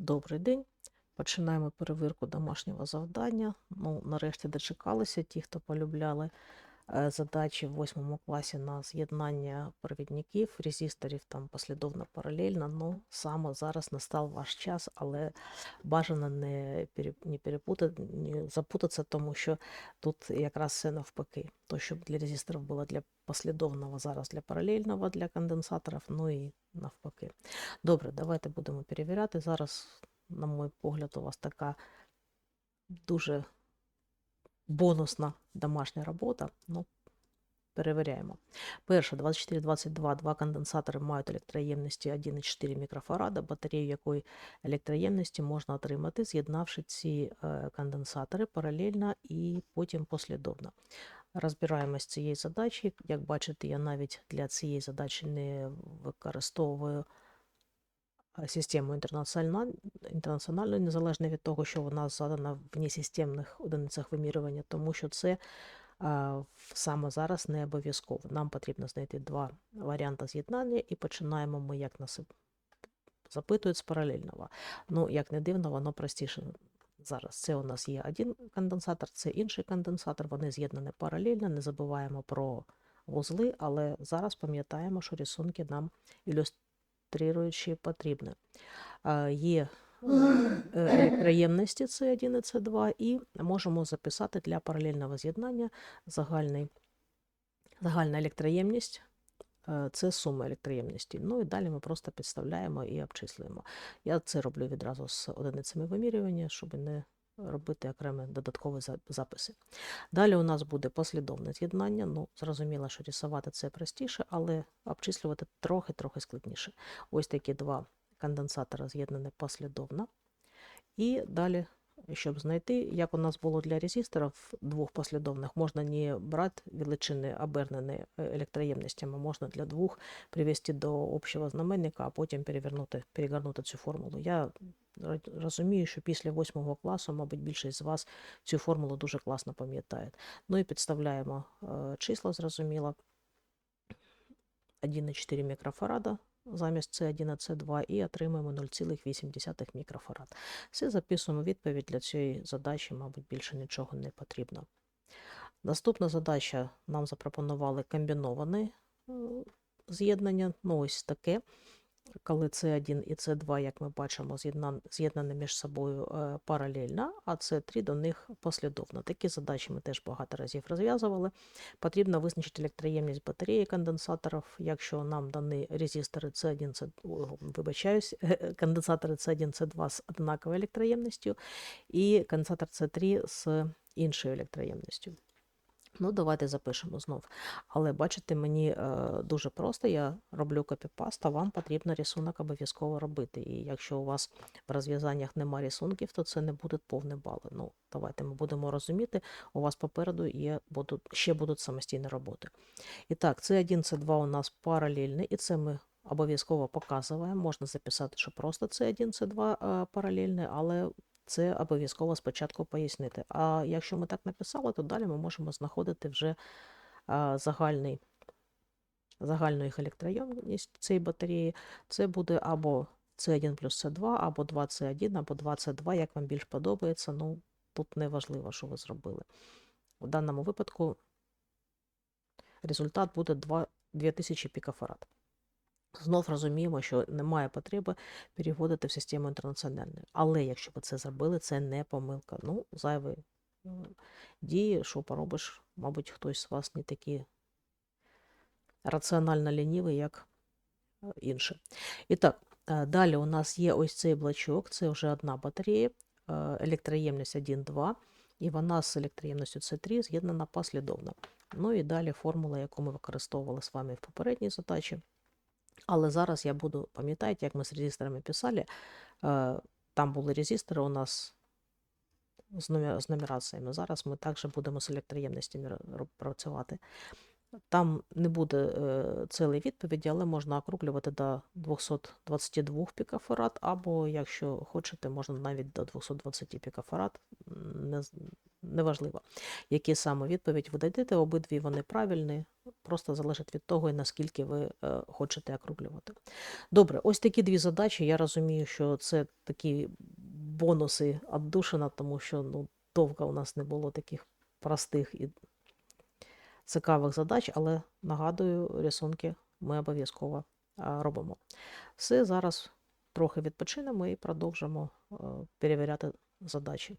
Добрий день. Починаємо перевірку домашнього завдання. Ну, нарешті дочекалися ті, хто полюбляли задачі в 8 класі на з'єднання провідників, резисторів там послідовно паралельно. Ну, саме зараз настав ваш час, але бажано не, не перепутати, не запутатися, тому що тут якраз все навпаки. То, щоб для резисторів було для послідовного, зараз для паралельного, для конденсаторів, ну і навпаки. Добре, давайте будемо перевіряти. Зараз, на мій погляд, у вас така дуже бонусна домашня робота. Ну, перевіряємо. Перше, 2422, два конденсатори мають електроємності 1,4 мікрофарада, батарею якої електроємності можна отримати, з'єднавши ці е, конденсатори паралельно і потім послідовно. Розбираємось цієї задачі. Як бачите, я навіть для цієї задачі не використовую систему інтернаціональну, незалежно від того, що вона задана в несистемних одиницях вимірювання, тому що це саме зараз не обов'язково. Нам потрібно знайти два варіанти з'єднання, і починаємо ми, як нас запитують, з паралельного. Ну, як не дивно, воно простіше зараз. Це у нас є один конденсатор, це інший конденсатор, вони з'єднані паралельно, не забуваємо про вузли, але зараз пам'ятаємо, що рисунки нам ілюструючі потрібні. А, Є е, електроємності С1 і С2, і можемо записати для паралельного з'єднання загальний, загальна електроємність. Це сума електроємності. Ну і далі ми просто підставляємо і обчислюємо. Я це роблю відразу з одиницями вимірювання, щоб не робити окремі додаткові записи. Далі у нас буде послідовне з'єднання. Ну, зрозуміло, що рисувати це простіше, але обчислювати трохи-трохи складніше. Ось такі два конденсатори з'єднані послідовно. І далі, щоб знайти, як у нас було для резисторів двох послідовних, можна не брати величини обернені е, електроємностями, можна для двох привести до общого знаменника, а потім перевернути, перегорнути цю формулу. Я розумію, що після восьмого класу, мабуть, більшість з вас цю формулу дуже класно пам'ятають. Ну і підставляємо е, числа, зрозуміло. 1,4 мікрофарада замість С1 і С2 і отримаємо 0,8 мікрофарад. Все записуємо відповідь для цієї задачі, мабуть, більше нічого не потрібно. Наступна задача нам запропонували комбіноване з'єднання, ну ось таке. Коли С1 і С2, як ми бачимо, з'єднані між собою е, паралельно, а С3 до них послідовно. Такі задачі ми теж багато разів розв'язували. Потрібно визначити електроємність батареї конденсаторів. Якщо нам дані резистори С1, С... вибачаюсь, конденсатори С1, С2 з однаковою електроємністю і конденсатор С3 з іншою електроємністю. Ну, давайте запишемо знов. Але бачите, мені е, дуже просто, я роблю копіпаст, а вам потрібно рисунок обов'язково робити. І якщо у вас в розв'язаннях немає рисунків, то це не буде повне бали. Ну, давайте ми будемо розуміти, у вас попереду є, будуть, ще будуть самостійні роботи. І так, це 1, це 2 у нас паралельні, і це ми обов'язково показуємо. Можна записати, що просто це 1, це 2 паралельні, але це обов'язково спочатку пояснити. А якщо ми так написали, то далі ми можемо знаходити вже загальний, загальну їх електроємність цієї батареї. Це буде або С1 плюс С2, або 2С1, або 2С2, як вам більш подобається. Ну, тут не важливо, що ви зробили. В даному випадку результат буде 2, 2000 пікофарад. Знов розуміємо, що немає потреби переводити в систему інтернаціональну. Але якщо ви це зробили, це не помилка. Ну, зайві дії, що поробиш, мабуть, хтось з вас не такий раціонально лінівий, як е, інші. І так, е, далі у нас є ось цей блочок, це вже одна батарея, е, електроємність 1,2, і вона з електроємністю С3 з'єднана послідовно. Ну і далі формула, яку ми використовували з вами в попередній задачі. Але зараз я буду пам'ятати, як ми з резисторами писали. е, Там були резистори у нас з номер- з нумераціями. Зараз ми також будемо з ро- працювати. Там не буде е, цілої відповіді, але можна округлювати до 222 пікофарад, або, якщо хочете, можна навіть до 220 пікофарад. М, Не, неважливо, які саме відповідь ви дадете, обидві вони правильні. Просто залежить від того, наскільки ви е, хочете округлювати. Добре, ось такі дві задачі. Я розумію, що це такі бонуси віддушина, тому що ну, довго у нас не було таких простих і цікавих задач, але нагадую, рисунки ми обов'язково робимо. Все, зараз трохи відпочинемо і продовжимо е, перевіряти задачі.